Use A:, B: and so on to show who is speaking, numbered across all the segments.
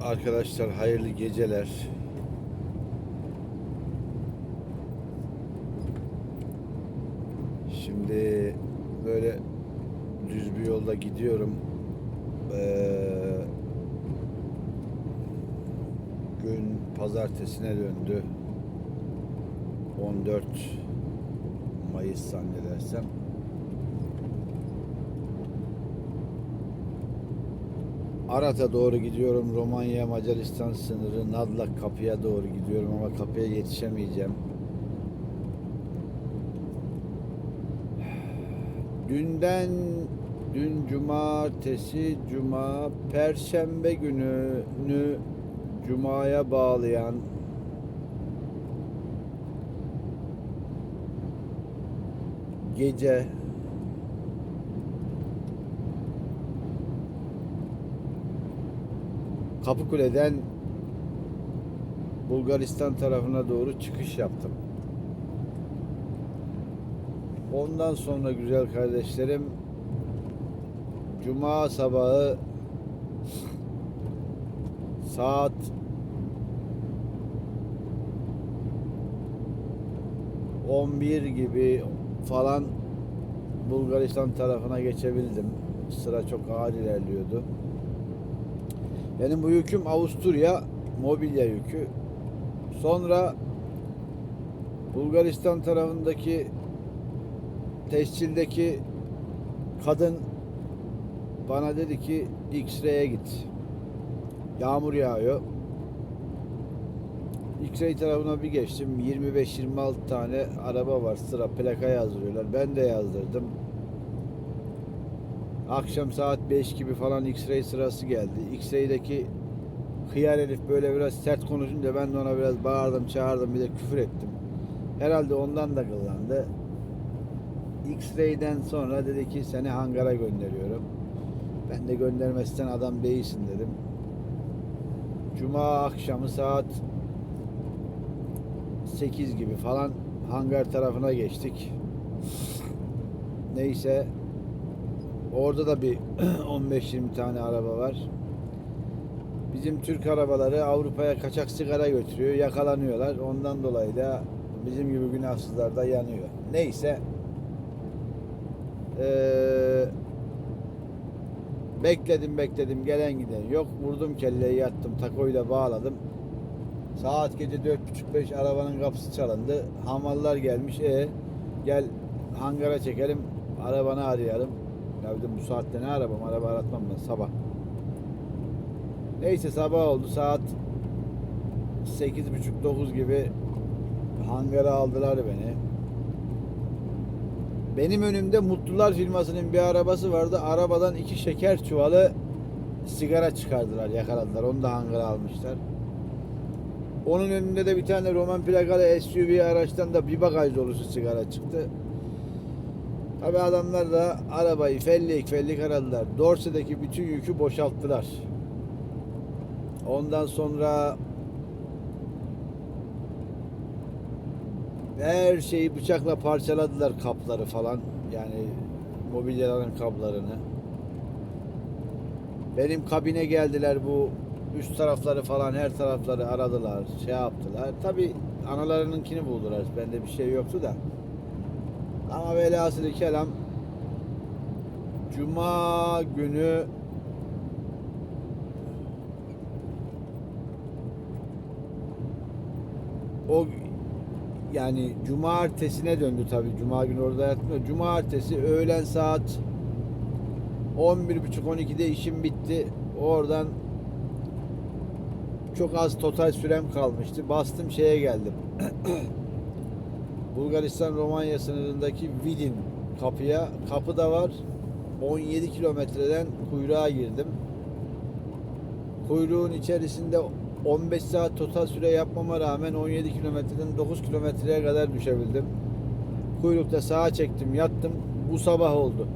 A: Arkadaşlar hayırlı geceler. Şimdi böyle düz bir yolda gidiyorum. Ee, gün pazartesine döndü. 14 Mayıs zannedersem. Arat'a doğru gidiyorum. Romanya Macaristan sınırı Nadlak kapıya doğru gidiyorum ama kapıya yetişemeyeceğim. Dünden dün cumartesi cuma perşembe gününü cumaya bağlayan gece Kapıkule'den Bulgaristan tarafına doğru çıkış yaptım. Ondan sonra güzel kardeşlerim Cuma sabahı saat on bir gibi falan Bulgaristan tarafına geçebildim. Sıra çok ağır ilerliyordu. Benim bu yüküm Avusturya mobilya yükü. Sonra Bulgaristan tarafındaki tescildeki kadın bana dedi ki X-ray'e git. Yağmur yağıyor. X-ray tarafına bir geçtim. 25-26 tane araba var. Sıra plaka yazdırıyorlar. Ben de yazdırdım. Akşam saat 5 gibi falan X-ray sırası geldi. X-ray'deki hıyar herif böyle biraz sert konuşunca ben de ona biraz bağırdım, çağırdım, bir de küfür ettim. Herhalde ondan da kıllandı. X-ray'den sonra dedi ki seni hangara gönderiyorum. Ben de göndermezsen adam değilsin dedim. Cuma akşamı saat 8 gibi falan hangar tarafına geçtik. Neyse orada da bir 15-20 tane araba var. Bizim Türk arabaları Avrupa'ya kaçak sigara götürüyor, yakalanıyorlar. Ondan dolayı da bizim gibi günahsızlar da yanıyor. Neyse. Ee, bekledim bekledim gelen giden yok. Vurdum kelleyi yattım takoyla bağladım. Saat gece 4.30-5 arabanın kapısı çalındı. Hamallar gelmiş. E gel hangara çekelim. Arabanı arayalım. Ya bu saatte ne arabam? Araba aratmam ben sabah. Neyse sabah oldu. Saat 8.30-9 gibi hangara aldılar beni. Benim önümde Mutlular firmasının bir arabası vardı. Arabadan iki şeker çuvalı sigara çıkardılar, yakaladılar. Onu da hangara almışlar. Onun önünde de bir tane Roman plakalı SUV araçtan da bir bagaj dolusu sigara çıktı. Tabi adamlar da arabayı fellik fellik aradılar. Dorse'deki bütün yükü boşalttılar. Ondan sonra her şeyi bıçakla parçaladılar kapları falan. Yani mobilyaların kaplarını. Benim kabine geldiler bu üst tarafları falan her tarafları aradılar, şey yaptılar. Tabi analarınınkini buldular. Bende bir şey yoktu da. Ama velhasılı kelam Cuma günü o yani cumartesine döndü tabi. Cuma günü orada yatmıyor. Cumartesi öğlen saat 11.30-12'de işim bitti. Oradan çok az total sürem kalmıştı. Bastım şeye geldim. Bulgaristan Romanya sınırındaki Vidin kapıya. Kapı da var. 17 kilometreden kuyruğa girdim. Kuyruğun içerisinde 15 saat total süre yapmama rağmen 17 kilometreden 9 kilometreye kadar düşebildim. Kuyrukta sağa çektim, yattım. Bu sabah oldu.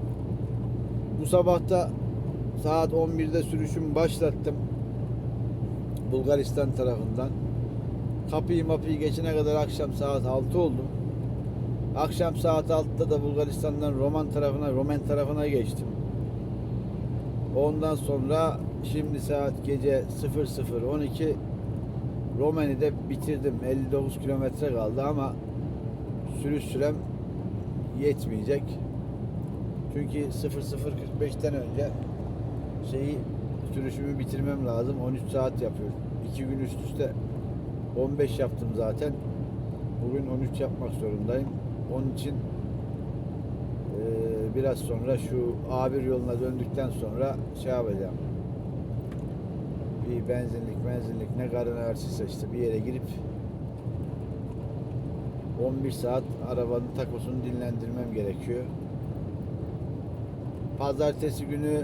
A: Bu sabah da saat 11'de sürüşümü başlattım. Bulgaristan tarafından. Kapıyı mapıyı geçene kadar akşam saat 6 oldu. Akşam saat 6'da da Bulgaristan'dan Roman tarafına, Romen tarafına geçtim. Ondan sonra Şimdi saat gece 00.12 Romani'de bitirdim. 59 kilometre kaldı ama sürüş sürem yetmeyecek. Çünkü 00.45'ten önce şeyi sürüşümü bitirmem lazım. 13 saat yapıyorum. 2 gün üst üste 15 yaptım zaten. Bugün 13 yapmak zorundayım. Onun için eee, biraz sonra şu A1 yoluna döndükten sonra şey yapacağım. Bir benzinlik benzinlik ne karın ağrısıysa işte bir yere girip 11 saat arabanın takosunu dinlendirmem gerekiyor. Pazartesi günü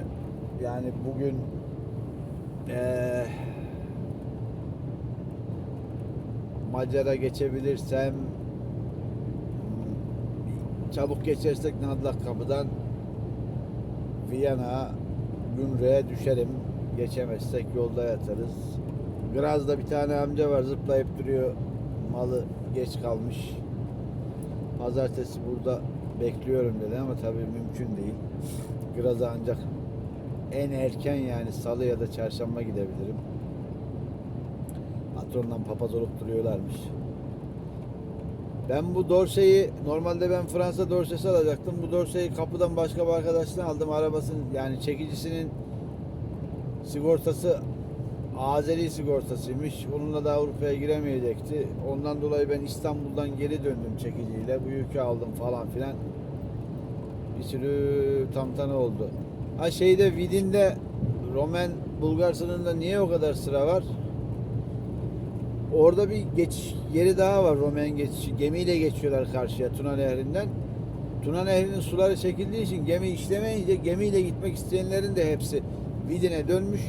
A: yani bugün eee Macar'a geçebilirsem çabuk geçersek Nadlak kapıdan Viyana Gümrüğe düşerim. Geçemezsek yolda yatarız. Graz'da bir tane amca var zıplayıp duruyor. Malı geç kalmış. Pazartesi burada bekliyorum dedi ama tabii mümkün değil. Graz'a ancak en erken yani salı ya da çarşamba gidebilirim. Patrondan papaz olup duruyorlarmış. Ben bu dorseyi normalde ben Fransa dorsesi alacaktım. Bu dorseyi kapıdan başka bir arkadaştan aldım. Arabasının yani çekicisinin sigortası Azeri sigortasıymış. Onunla da Avrupa'ya giremeyecekti. Ondan dolayı ben İstanbul'dan geri döndüm çekiciyle. Bu yükü aldım falan filan. Bir sürü tantana oldu. Ha şeyde Vidin'de Romen Bulgar sınırında niye o kadar sıra var? Orada bir geçiş yeri daha var Romen geçişi. Gemiyle geçiyorlar karşıya Tuna Nehri'nden. Tuna Nehri'nin suları çekildiği için gemi işlemeyince gemiyle gitmek isteyenlerin de hepsi Vidin'e dönmüş.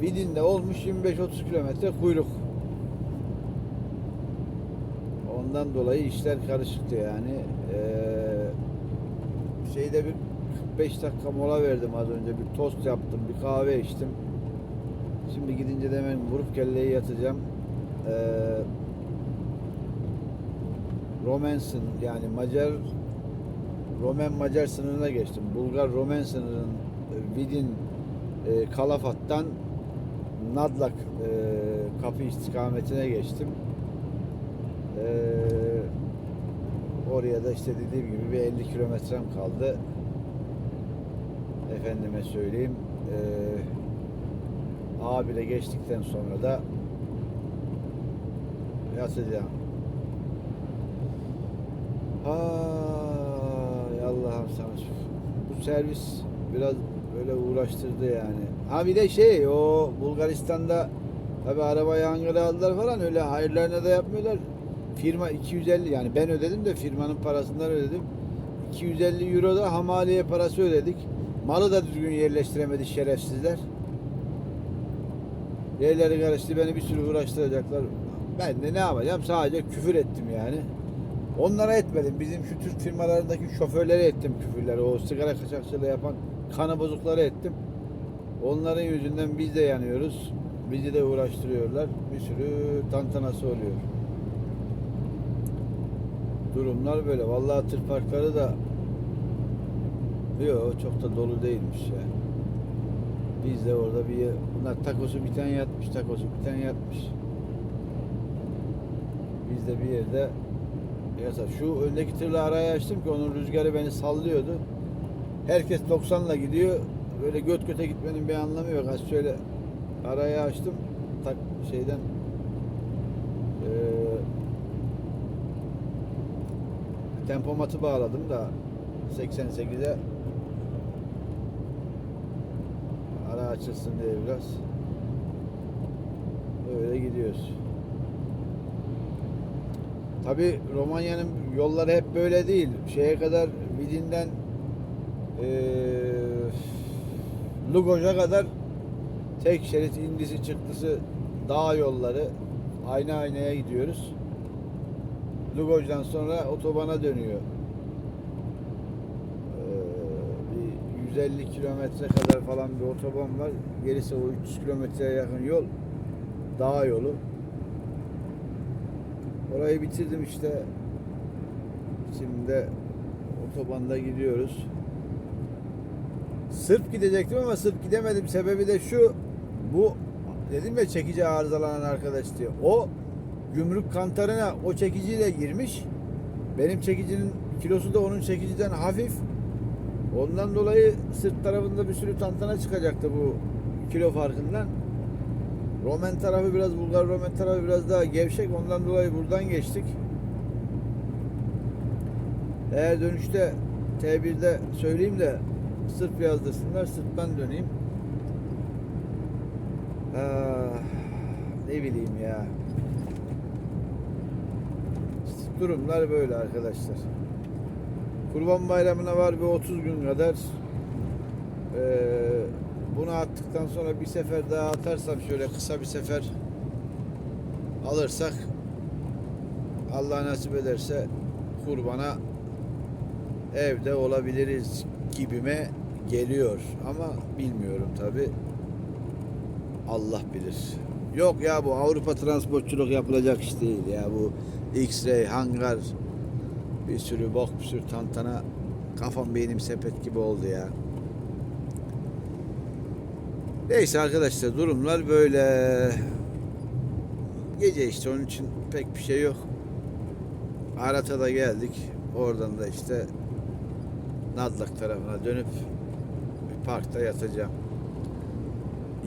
A: Vidin'de olmuş 25-30 kilometre kuyruk. Ondan dolayı işler karışıktı yani. Ee, şeyde bir 45 dakika mola verdim az önce. Bir tost yaptım, bir kahve içtim. Şimdi gidince de hemen vurup kelleyi yatacağım. Ee, Romans'ın yani Macar Romen Macar sınırına geçtim. Bulgar Romen sınırının e, Vidin e, Kalafat'tan Nadlak e, kapı istikametine geçtim. E, oraya da işte dediğim gibi bir 50 kilometrem kaldı. Efendime söyleyeyim. E, A1'e geçtikten sonra da yatacağım. Ay Allah'ım sana şükür. Bu servis biraz böyle uğraştırdı yani. Ha bir de şey o Bulgaristan'da tabi arabayı Ankara'ya aldılar falan öyle hayırlarına da yapmıyorlar. Firma 250 yani ben ödedim de firmanın parasından ödedim. 250 euro da hamaliye parası ödedik. Malı da düzgün yerleştiremedi şerefsizler. Yerleri karıştı beni bir sürü uğraştıracaklar. Ben de ne yapacağım sadece küfür ettim yani. Onlara etmedim. Bizim şu Türk firmalarındaki şoförlere ettim küfürleri. O sigara kaçakçılığı yapan kanı bozukları ettim. Onların yüzünden biz de yanıyoruz. Bizi de uğraştırıyorlar. Bir sürü tantanası oluyor. Durumlar böyle. Vallahi tır parkları da yok çok da dolu değilmiş yani. Biz de orada bir bunlar takosu biten yatmış, takosu biten yatmış. Biz de bir yerde Yasa şu öndeki tırla araya açtım ki onun rüzgarı beni sallıyordu. Herkes 90'la gidiyor. Böyle göt göte gitmenin bir anlamı yok. Az şöyle araya açtım. Tak şeyden eee tempomatı bağladım da 88'e ara açılsın diye biraz. Öyle gidiyoruz. Tabi Romanya'nın yolları hep böyle değil. Şeye kadar Vidin'den eee Lugoj'a kadar tek şerit indisi çıktısı dağ yolları ayna aynaya gidiyoruz. Lugoj'dan sonra otobana dönüyor. Bir 150 kilometre kadar falan bir otoban var. Gerisi o 300 kilometreye yakın yol dağ yolu. Orayı bitirdim işte. Şimdi de otobanda gidiyoruz. Sırf gidecektim ama sırf gidemedim. Sebebi de şu. Bu dedim ya çekici arızalanan arkadaş diyor. O gümrük kantarına o çekiciyle girmiş. Benim çekicinin kilosu da onun çekiciden hafif. Ondan dolayı sırt tarafında bir sürü tantana çıkacaktı bu kilo farkından. Roman tarafı biraz Bulgar Roman tarafı biraz daha gevşek. Ondan dolayı buradan geçtik. Eğer dönüşte T1'de söyleyeyim de sırf yazdırsınlar sırttan döneyim. Ah, ne bileyim ya. Durumlar böyle arkadaşlar. Kurban Bayramı'na var bir 30 gün kadar. Ee, bunu attıktan sonra bir sefer daha atarsam şöyle kısa bir sefer alırsak Allah nasip ederse kurbana evde olabiliriz gibime geliyor ama bilmiyorum tabi Allah bilir. Yok ya bu Avrupa transportçuluk yapılacak iş değil ya bu X-ray hangar bir sürü bok bir sürü tantana kafam beynim sepet gibi oldu ya. Neyse arkadaşlar durumlar böyle. Gece işte onun için pek bir şey yok. Arat'a da geldik. Oradan da işte Nadlak tarafına dönüp bir parkta yatacağım.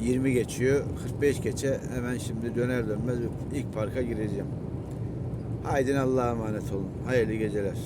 A: 20 geçiyor. 45 geçe hemen şimdi döner dönmez ilk parka gireceğim. Haydi Allah'a emanet olun. Hayırlı geceler.